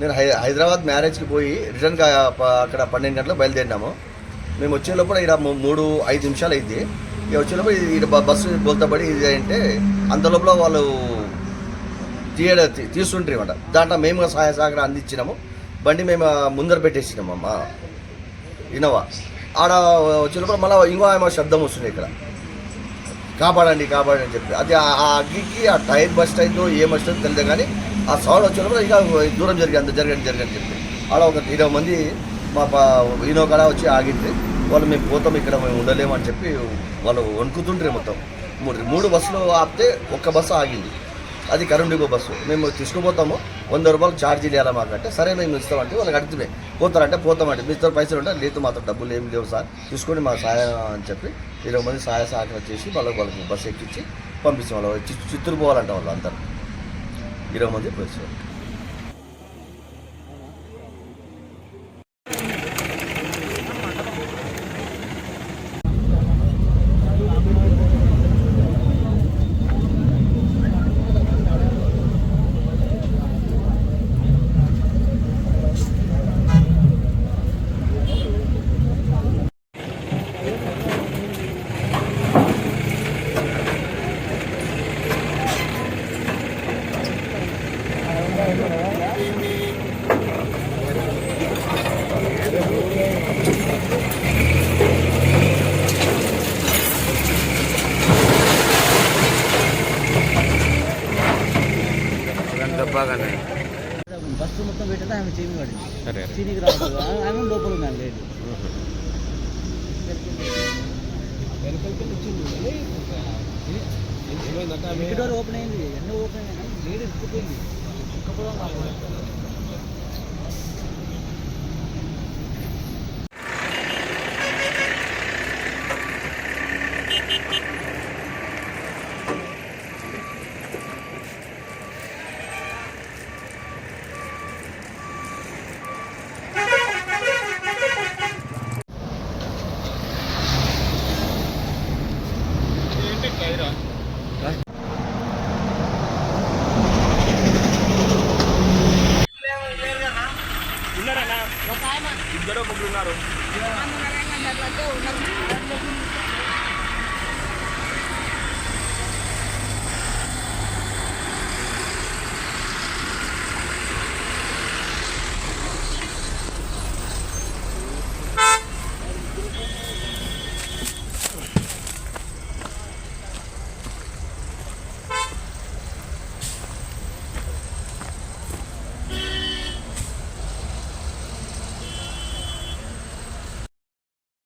నేను హై హైదరాబాద్ మ్యారేజ్కి పోయి రిటర్న్గా అక్కడ పన్నెండు గంటలకు బయలుదేరినాము. మేము వచ్చే లోపల ఇక్కడ మూ- మూడు ఐదు నిమిషాలు అయింది. ఇక వచ్చే లోపల ఇక్కడ బస్సు బోల్తపడి ఇది అంటే అంత లోపల వాళ్ళు తీయడ తీ- తీస్తుంటారు అనమాట దాంట్లో మేము సహాయ సహకారం అందించినాము. బండి మేము ముందర పెట్టేసినాము అమ్మా. ఇన్నోవా. ఆడ వచ్చే లోపల మళ్ళీ ఇంకో ఆమె శబ్దం వస్తుంది ఇక్కడ. కాపాడండి కాపాడండి అని చెప్పి. అది ఆ అగ్గికి ఆ టైర్ బస్ట్ అయిందో ఏం బస్ట్ అయిందో తెలియదు కానీ ఆ సౌండ్ వచ్చినప్పుడు ఇక దూరం జరిగింది అంత జరగండి జరగని చెప్పి అలా ఒక ఇరవై మంది మా పా ఈనో కాడ వచ్చి ఆగింది. వాళ్ళు మేము పోతాం ఇక్కడ మేము ఉండలేము అని చెప్పి వాళ్ళు వణుకుతుంటారు మొత్తం. మూడు మూడు బస్సులు ఆపితే ఒక్క బస్సు ఆగింది. అది కరెంట్ డిపో బస్సు. మేము తీసుకుపోతాము వంద రూపాయలు ఛార్జ్ చేయాలి మాకు అంటే సరే మేము ఇస్తామంటే వాళ్ళకి అడుగుతున్నాయి పోతారంటే పోతామంటే మీ ఇద్దరు పైసలు ఉంటే లేదు మాత్రం డబ్బులు ఏం లేవు సార్. తీసుకొని మా సహాయం అని చెప్పి ఇరవై మంది సహాయ సహకారం చేసి వాళ్ళకి వాళ్ళకి బస్సు ఎక్కించి పంపిస్తాం వాళ్ళు. చి- చిత్తూరు పోవాలంట వాళ్ళు అందరూ. ఇరవై మంది పోలీసు బస్సు మొత్తం పెట్టితే ఆమె చీని పడింది. సరే చీనికి రావట్లేదు ఆ- ఆమె లోపల ఉన్నాను లేదు. డోర్ ఓపెన్ అయింది. ఎన్నో ఓపెన్ అయింది లేడీ ఉన్నారన్నా? ఒక ఆయన. ఇద్దరు ముగ్గురు ఉన్నారు.